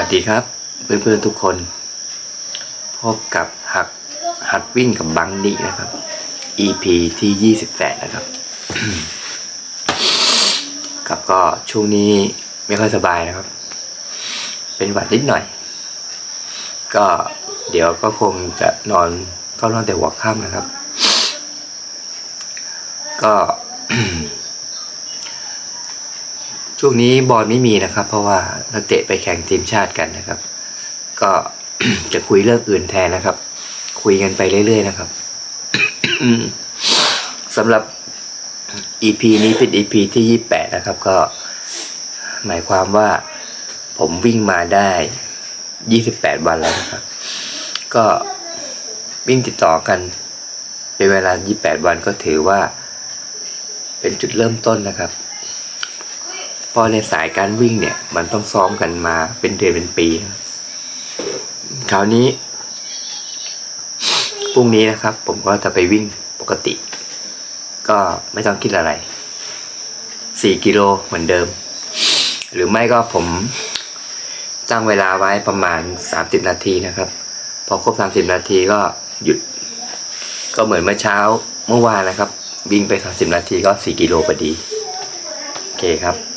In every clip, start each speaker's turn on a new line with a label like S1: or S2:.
S1: วัสดีครับ เพื่อนๆทุกคน พบกับหักหัดวิ่งกับบังดีนะครับ EP ที่ 28 นะครับ ครับก็ช่วงนี้ไม่ค่อยสบายนะครับ เป็นหวัดนิดหน่อย ก็เดี๋ยวก็คงจะนอนก็นอนแต่หัวค่ำนะครับ ก็ ช่วงนี้บอลไม่มีนะครับ เพราะว่านักเตะไปแข่งทีมชาติกันนะครับ ก็จะคุยเรื่องอื่นแทนนะครับ คุยกันไปเรื่อยๆนะครับสำหรับ EP นี้เป็น EP ที่ 28 นะครับ ก็หมายความว่าผมวิ่งมาได้ 28 วันแล้วนะครับ ก็วิ่งติดต่อกัน เป็นเวลา 28 วันก็ถือว่า เป็นจุดเริ่มต้นนะครับ พอในสายการวิ่งเนี่ย มันต้องซ้อมกันมาเป็นเดือนเป็นปีครับคราวนี้พรุ่งนี้นะครับ ผมก็จะไปวิ่งปกติ ก็ไม่ต้องคิดอะไรสี่กิโลเหมือนเดิม หรือไม่ก็ผมตั้งเวลาไว้ประมาณสามสิบนาทีนะครับ พอครบสามสิบนาทีก็หยุด ก็เหมือนเมื่อเช้าเมื่อวานนะครับ วิ่งไปสามสิบนาทีก็สี่กิโลพอดี โอเคครับ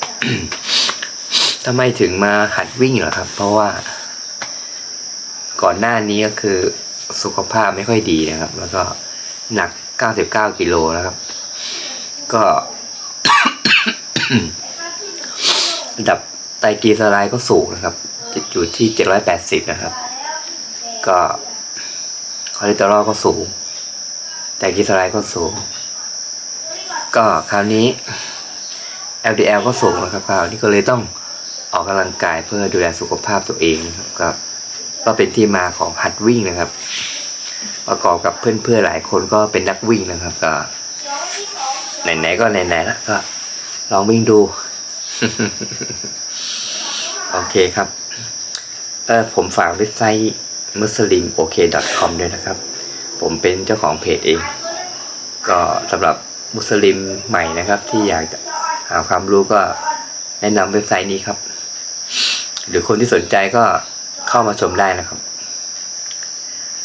S1: ทำไมถึงมาหัดวิ่งเหรอครับ เพราะว่า ก่อนหน้านี้ก็คือสุขภาพไม่ค่อยดีนะครับ แล้วก็หนัก 99 กิโลนะครับ ก็ดับไตรกลีเซอไรด์ก็สูงนะครับอยู่ที่ 780 นะครับ ก็คอเลสเตอรอลก็สูง ไตรกลีเซอไรด์ก็สูง ก็คราวนี้ LDL ก็สูงนะครับคราวนี้ก็เลยต้องออกกำลังกายเพื่อดูแลสุขภาพตัวเองครับก็ก็เป็นที่มาของหัดวิ่งนะครับ ประกอบกับเพื่อนๆหลายคนก็เป็นนักวิ่งนะครับ ก็ไหนๆก็ไหนๆแล้วก็ ลองวิ่งดู โอเคครับเออผมฝากเว็บไซต์ muslim ok com ด้วยนะครับ ผมเป็นเจ้าของเพจเอง ก็สำหรับมุสลิมใหม่นะครับที่อยากจะ หาความรู้ก็แนะนำเว็บไซต์นี้ครับ หรือคนที่สนใจก็เข้ามาชมได้นะครับ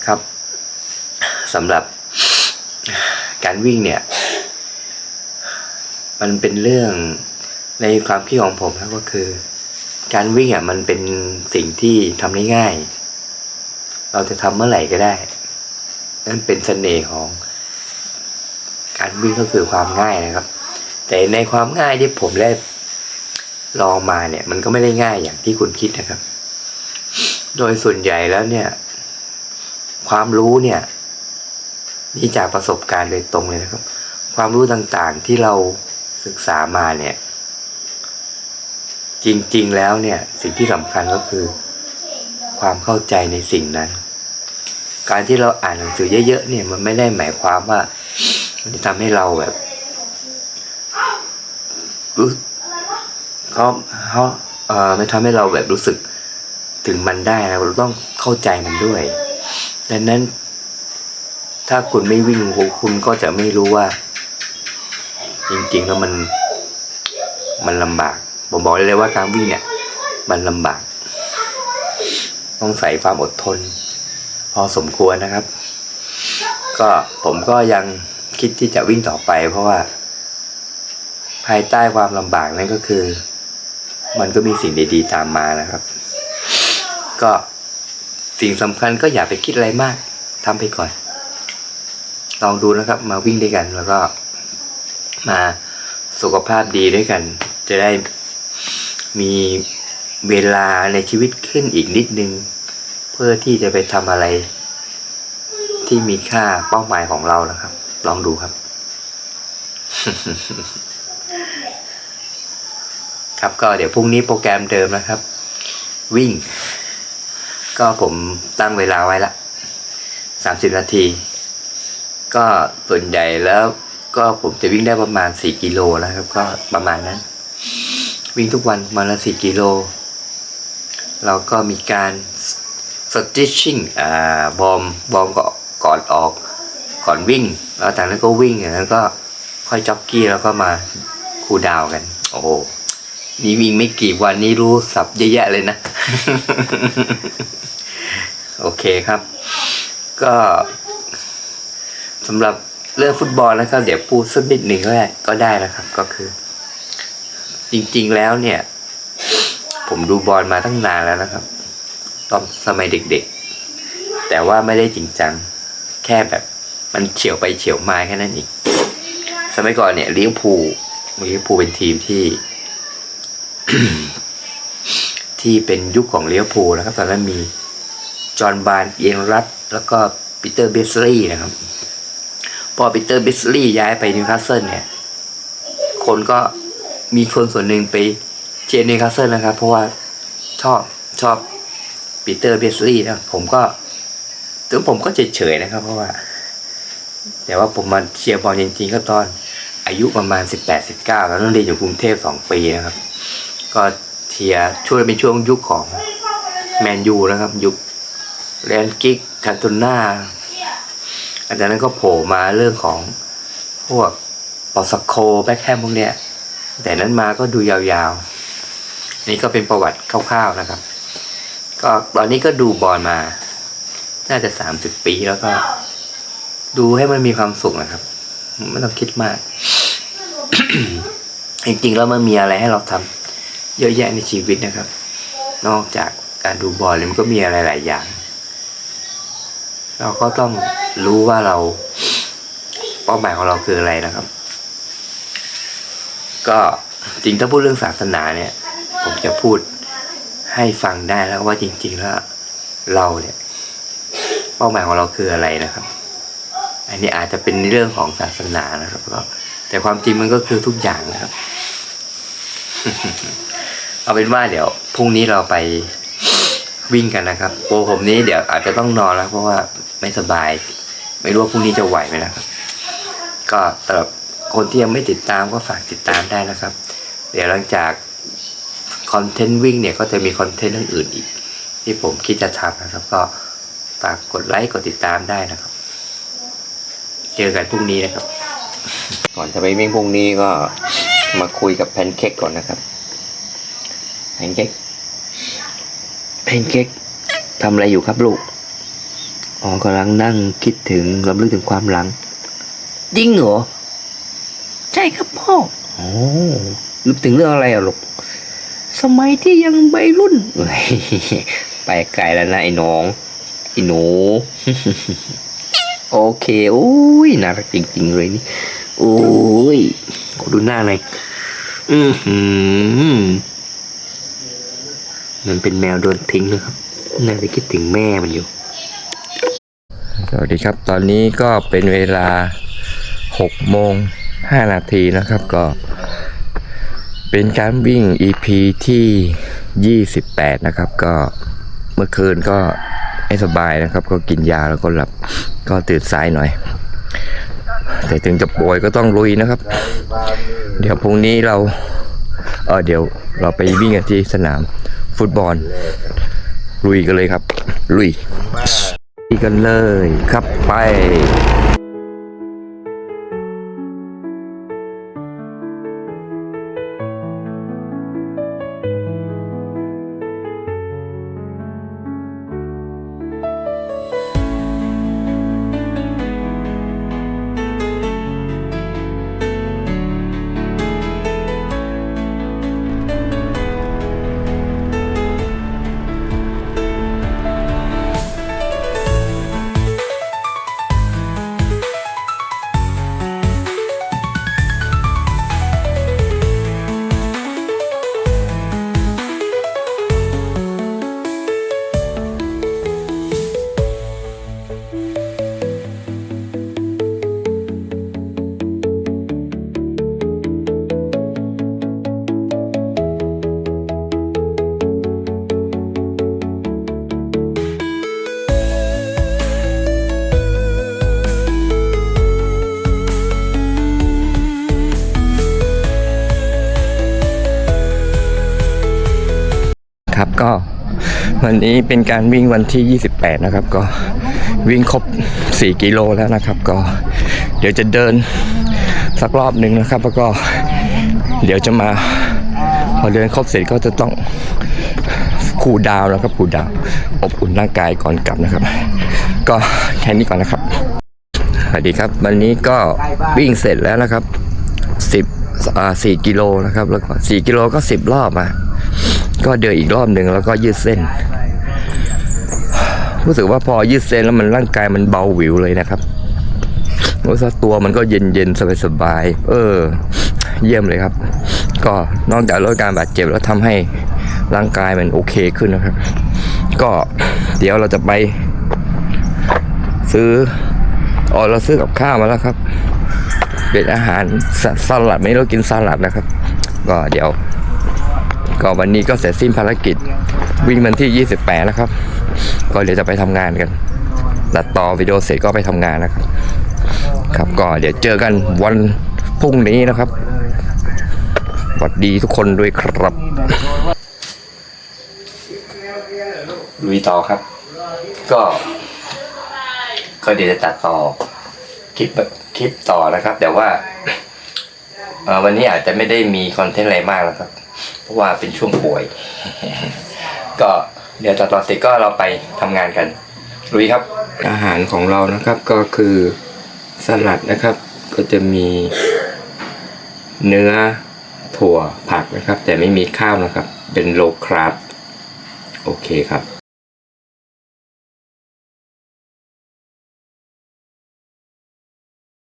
S1: ครับสำหรับการวิ่งเนี่ย มันเป็นเรื่องในความคิดของผมนะก็คือ การวิ่งอะมันเป็นสิ่งที่ทำได้ง่าย เราจะทำเมื่อไหร่ก็ได้ นั่นเป็นเสน่ห์ของ การวิ่งก็คือความง่ายนะครับ แต่ในความง่ายที่ผมได้ลองมาเนี่ย มันก็ไม่ได้ง่ายอย่างที่คุณคิดนะครับ โดยส่วนใหญ่แล้วเนี่ย ความรู้เนี่ยนี่จากประสบการณ์โดยตรงเลยนะครับ ความรู้ต่างๆที่เราศึกษามาเนี่ย จริงๆแล้วเนี่ย สิ่งที่สำคัญก็คือ ความเข้าใจในสิ่งนั้น การที่เราอ่านหนังสือเยอะๆเนี่ย มันไม่ได้หมายความว่า มันจะทำให้เราแบบ รู้เขาเขาเอ่อไม่ทำให้เราแบบรู้สึกถึงมันได้นะเราต้องเข้าใจมันด้วย ดังนั้น ถ้าคุณไม่วิ่งคุณก็จะไม่รู้ว่า จริงๆแล้วมันมันลำบาก ผมบอกเลยว่าการวิ่งเนี่ย มันลำบาก ต้องใส่ความอดทน พอสมควรนะครับ ก็ผมก็ยังคิดที่จะวิ่งต่อไปเพราะว่า ภายใต้ความลำบากนั่นก็คือ มันก็มีสิ่งดีๆตามมานะครับ ก็สิ่งสำคัญก็อย่าไปคิดอะไรมากทำไปก่อน ลองดูนะครับ มาวิ่งด้วยกันแล้วก็ มาสุขภาพดีด้วยกัน จะได้มีเวลาในชีวิตขึ้นอีกนิดนึง เพื่อที่จะไปทำอะไร ที่มีค่าเป้าหมายของเรานะครับ ลองดูครับ ครับ ก็เดี๋ยวพรุ่งนี้โปรแกรมเดิมนะครับ วิ่ง ก็ผมตั้งเวลาไว้ละสามสิบนาที ก็ส่วนใหญ่แล้วก็ผมจะวิ่งได้ประมาณสี่กิโลนะครับ ก็ประมาณนั้น วิ่งทุกวันวันละสี่กิโลเราก็มีการ stretching อ่าวอมวอมก่อนก่อนออกก่อนวิ่ง แล้วจากนั้นก็วิ่งแล้วก็ค่อยจ็อกกี้แล้วก็มาคูลดาวกัน โอ้ นี่วิ่งไม่กี่วันนี้รู้สับเยอะแยะเลยนะ โอเคครับ ก็สำหรับเรื่องฟุตบอลนะครับเดี๋ยวพูดสักนิดหนึ่งก็ได้ก็ได้นะครับ ก็คือ จริง ๆแล้วเนี่ย ผมดูบอลมาตั้งนานแล้วนะครับ ตอนสมัยเด็กๆ แต่ว่าไม่ได้จริงจัง แค่แบบ มันเฉียวไปเฉียวมาแค่นั้นเองสมัยก่อนเนี่ยลิเวอร์พูลลิเวอร์พูลเป็นทีมที่ ที่เป็นยุคของเลิเวพูนะครับ ตอนนั้นมีจอห์นบานเอียนรัตแล้วก็ปีเตอร์เบสลีย์นะครับ พอปีเตอร์เบสลีย์ย้ายไปนิวคาสเซิลเนี่ย คนก็มีคนส่วนหนึ่งไปเชียร์นิวคาสเซิลนะครับ เพราะว่าชอบชอบปีเตอร์เบสลีย์นะผมก็ถึงผมก็เฉยๆนะครับ เพราะว่า แต่ว่าผมมาเชียร์บอลจริงๆก็ตอนอายุประมาณสิบแปดสิบเก้าแล้วต้องเรียนอยู่กรุงเทพสองปีนะครับ ก็เชียร์ช่วยเป็นช่วงยุคของแมนยูนะครับ ยุคแรนกิกคันตุน่าอันจากนั้นก็โผล่มาเรื่องของพวกปอสโคแบ็คแฮมพวกเนี้ย แต่นั้นมาก็ดูยาวๆ นี่ก็เป็นประวัติคร่าวๆนะครับ ก็ตอนนี้ก็ดูบอลมา น่าจะสามสิบปีแล้วก็ ดูให้มันมีความสุขนะครับ ไม่ต้องคิดมาก จริงๆแล้วมันมีอะไรให้เราทำ เยอะแยะในชีวิตนะครับ นอกจากการดูบอลเนี่ยมันก็มีอะไรหลายอย่าง เราก็ต้องรู้ว่าเราเป้าหมายของเราคืออะไรนะครับ ก็จริงถ้าพูดเรื่องศาสนาเนี่ย ผมจะพูดให้ฟังได้แล้วว่าจริง ๆ แล้ว เราเนี่ย เป้าหมายของเราคืออะไรนะครับ อันนี้อาจจะเป็นเรื่องของศาสนานะครับก็แต่ความจริงมันก็คือทุกอย่างนะครับ เอาเป็นว่าเดี๋ยวพรุ่งนี้เราไปวิ่งกันนะครับโปรผมนี้เดี๋ยวอาจจะต้องนอนแล้วเพราะว่าไม่สบาย ไม่รู้ว่าพรุ่งนี้จะไหวไหมนะครับ ก็สำหรับคนที่ยังไม่ติดตามก็ฝากติดตามได้นะครับ เดี๋ยวหลังจากคอนเทนต์วิ่งเนี่ยก็จะมีคอนเทนต์อื่นอีก ที่ผมคิดจะทำนะครับ ก็ฝากกดไลค์กดติดตามได้นะครับ เจอกันพรุ่งนี้นะครับ ก่อนจะไปวิ่งพรุ่งนี้ก็มาคุยกับแพนเค้กก่อนนะครับ แพนเค้กแพนเค้กทำอะไรอยู่ครับลูก อ๋อกำลังนั่งคิดถึงรำลึกถึงความหลัง จริงเหรอ ใช่ครับพ่อ โอ้นึกถึงเรื่องอะไรอะลูก สมัยที่ยังใบรุ่นเฮ้ยไปไกลแล้วนะไอ้น้อง ไอ้หนู โอเค โอ้ย น่ารักจริงๆเลยนี่ โอ้ย ขอดูหน้าหน่อยอือหือ มันเป็นแมวโดนทิ้งนะครับ น่าจะคิดถึงแม่มันอยู่ สวัสดีครับ ตอนนี้ก็เป็นเวลา6โมง5นาทีนะครับก็เป็นการวิ่ง EP ที่ 28 นะครับ ก็เมื่อคืนก็ไม่สบายนะครับ ก็กินยาแล้วก็หลับก็ตื่นสายหน่อย แต่ถึงจะป่วยก็ต้องลุยนะครับ เดี๋ยวพรุ่งนี้เราเออเดี๋ยวเราไปวิ่งกันที่สนาม ฟุตบอล ลุยกันเลยครับ ลุยลุยกันเลยครับไป วันนี้เป็นการวิ่งวันที่ 28 นะครับ ก็วิ่งครบ 4 กิโลแล้วนะครับ ก็เดี๋ยวจะเดินสักรอบหนึ่งนะครับ แล้วก็เดี๋ยวจะมาพอเดินครบเสร็จก็จะต้องคูดาวน์นะครับคูดาวอบอุ่นร่างกายก่อนกลับนะครับ ก็แค่นี้ก่อนนะครับสวัสดีครับ วันนี้ก็วิ่งเสร็จแล้วนะครับสิบอ่าสี่กิโลนะครับ แล้วก็สี่กิโลก็สิบรอบอะก็เดินอีกรอบหนึ่งแล้วก็ยืดเส้น รู้สึกว่าพอยืดเส้นแล้วมันร่างกายมันเบาหวิวเลยนะครับรู้สึกตัวมันก็เย็นเย็นสบายสบายเออ เยี่ยมเลยครับ ก็นอกจากลดการบาดเจ็บแล้วทำให้ร่างกายมันโอเคขึ้นนะครับ ก็เดี๋ยวเราจะไป ซื้ออ๋อเราซื้อกับข้าวมาแล้วครับ เป็นอาหารสสลัดไม่เรากินสลัดนะครับ ก็เดี๋ยว ก็วันนี้ก็เสร็จสิ้นภารกิจวิ่งวันที่ 28 นะครับ ก็เดี๋ยวจะไปทำงานกันตัดต่อวิดีโอเสร็จก็ไปทำงานนะครับ ครับก็เดี๋ยวเจอกันวันพรุ่งนี้นะครับสวัสดีทุกคนด้วยครับลุยต่อครับ ก็ ก็เดี๋ยวจะตัดต่อคลิปคลิปต่อนะครับ แต่ว่าวันนี้อาจจะไม่ได้มีคอนเทนต์อะไรมากแล้วครับ เพราะว่าเป็นช่วงป่วย ก็ เดี๋ยวจากต่อเสร็จก็เราไปทำงานกันลุยครับ อาหารของเรานะครับก็คือสลัดนะครับ ก็จะมีเนื้อถั่วผักนะครับ แต่ไม่มีข้าวนะครับ เป็นโลคราร์บโอเคครับ